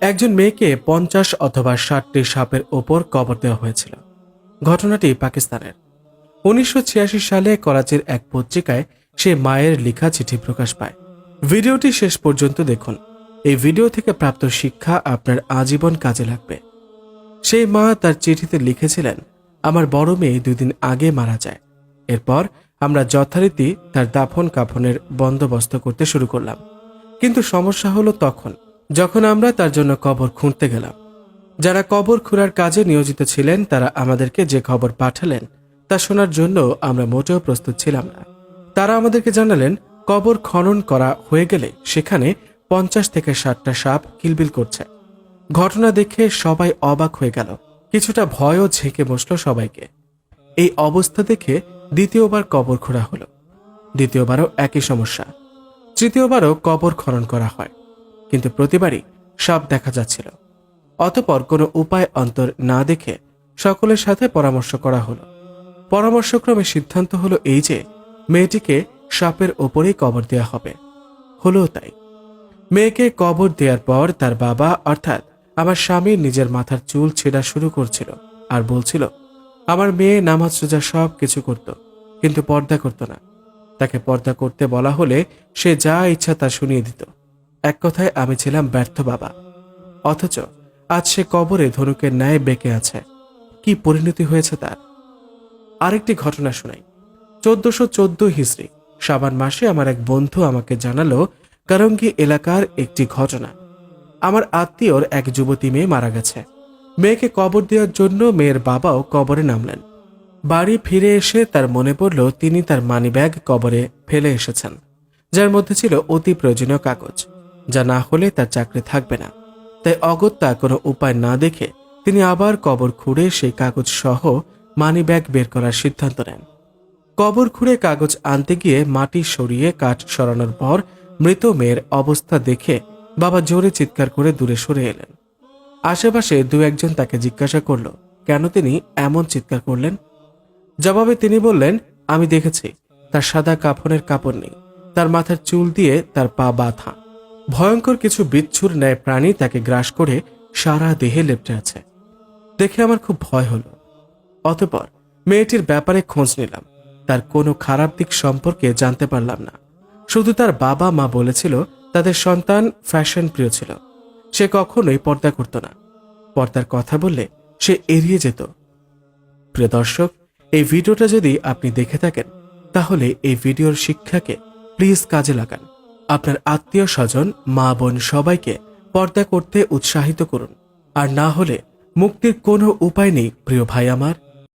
একজন মেয়েকে পঞ্চাশ অথবা ষাটটি সাপের ওপর কবর দেওয়া হয়েছিল। ঘটনাটি পাকিস্তানের। উনিশশো ছিয়াশি সালে করাচির এক পত্রিকায় সে মায়ের লেখা চিঠি প্রকাশ পায়। ভিডিওটি শেষ পর্যন্ত দেখুন। এই ভিডিও থেকে প্রাপ্ত শিক্ষা আপনার আজীবন কাজে লাগবে। সেই মা তার চিঠিতে লিখেছিলেন, আমার বড় মেয়ে দুদিন আগে মারা যায়। এরপর আমরা যথারীতি তার দাফন কাফনের বন্দোবস্ত করতে শুরু করলাম। কিন্তু সমস্যা হলো তখন যখন আমরা তার জন্য কবর খুঁড়তে গেলাম। যারা কবর খুঁড়ার কাজে নিয়োজিত ছিলেন, তারা আমাদেরকে যে খবর পাঠালেন, তা শোনার জন্য আমরা মোটেও প্রস্তুত ছিলাম না। তারা আমাদেরকে জানালেন, কবর খনন করা হয়ে গেলে সেখানে পঞ্চাশ থেকে ষাটটা সাপ কিলবিল করছে। ঘটনা দেখে সবাই অবাক হয়ে গেল। কিছুটা ভয়ও ঝেঁকে বসল সবাইকে। এই অবস্থা দেখে দ্বিতীয়বার কবর খোঁড়া হলো। দ্বিতীয়বারও একই সমস্যা। তৃতীয়বারও কবর খনন করা হয়। কিন্তু প্রতিবারই সাপ দেখা যাচ্ছিল। অতপর কোনো উপায় অন্তর না দেখে সকলের সাথে পরামর্শ করা হলো। পরামর্শক্রমে সিদ্ধান্ত হলো এই যে, মেয়েটিকে সাপের ওপরেই কবর দেওয়া হবে। হলো তাই। মেয়েকে কবর দেওয়ার পর তার বাবা, অর্থাৎ আমার স্বামী নিজের মাথার চুল ছেঁড়া শুরু করছিল আর বলছিল, আমার মেয়ে নামাজ রোজা সব কিছু করত, কিন্তু পর্দা করত না। তাকে পর্দা করতে বলা হলে সে যা ইচ্ছা তা শুনিয়ে দিত। এক কথায় আমি ছিলাম ব্যর্থ বাবা। অথচ আজ সে কবরে ধনুকের ন্যায় বেঁকে আছে। কি পরিণতি হয়েছে তার? আরেকটি ঘটনা শোনাই। চোদ্দশো চোদ্দ হিজড়ি সাবান মাসে আমার এক বন্ধু আমাকে জানালো কারঙ্গি এলাকার একটি ঘটনা। আমার আত্মীয়র এক যুবতী মেয়ে মারা গেছে। মেয়েকে কবর দেওয়ার জন্য মেয়ের বাবাও কবরে নামলেন। বাড়ি ফিরে এসে তার মনে পড়ল তিনি তার মানিব্যাগ কবরে ফেলে এসেছেন, যার মধ্যে ছিল অতি প্রয়োজনীয় কাগজ। যা না হলে তার চাকরি থাকবে না। তাই অগত্যা কোনো উপায় না দেখে তিনি আবার কবর খুঁড়ে সেই কাগজ সহ মানিব্যাগ বের করার সিদ্ধান্ত নেন। কবর খুঁড়ে কাগজ আনতে গিয়ে মাটি সরিয়ে কাঠ সরানোর পর মৃত মেয়ের অবস্থা দেখে বাবা জোরে চিৎকার করে দূরে সরে এলেন। আশেপাশে দু একজন তাকে জিজ্ঞাসা করল, কেন তিনি এমন চিৎকার করলেন? জবাবে তিনি বললেন, আমি দেখেছি, তার সাদা কাফনের কাপড় নেই, তার মাথার চুল দিয়ে তার পা বাঁধা। ভয়ঙ্কর কিছু বিচ্ছুর ন্যায় প্রাণী তাকে গ্রাস করে সারা দেহে লেপটে আছে। দেখে আমার খুব ভয় হলো। অতপর মেয়েটির ব্যাপারে খোঁজ নিলাম। তার কোনো খারাপ দিক সম্পর্কে জানতে পারলাম না। শুধু তার বাবা মা বলেছিল তাদের সন্তান ফ্যাশন প্রিয় ছিল। সে কখনোই পর্দা করত না। পর্দার কথা বললে সে এড়িয়ে যেত। প্রিয় দর্শক, এই ভিডিওটা যদি আপনি দেখে থাকেন, তাহলে এই ভিডিওর শিক্ষাকে প্লিজ কাজে লাগান। আপনার আত্মীয় স্বজন, মা বোন সবাইকে পর্দা করতে উৎসাহিত করুন। আর না হলে মুক্তির কোনো উপায় নেই, প্রিয় ভাই আমার।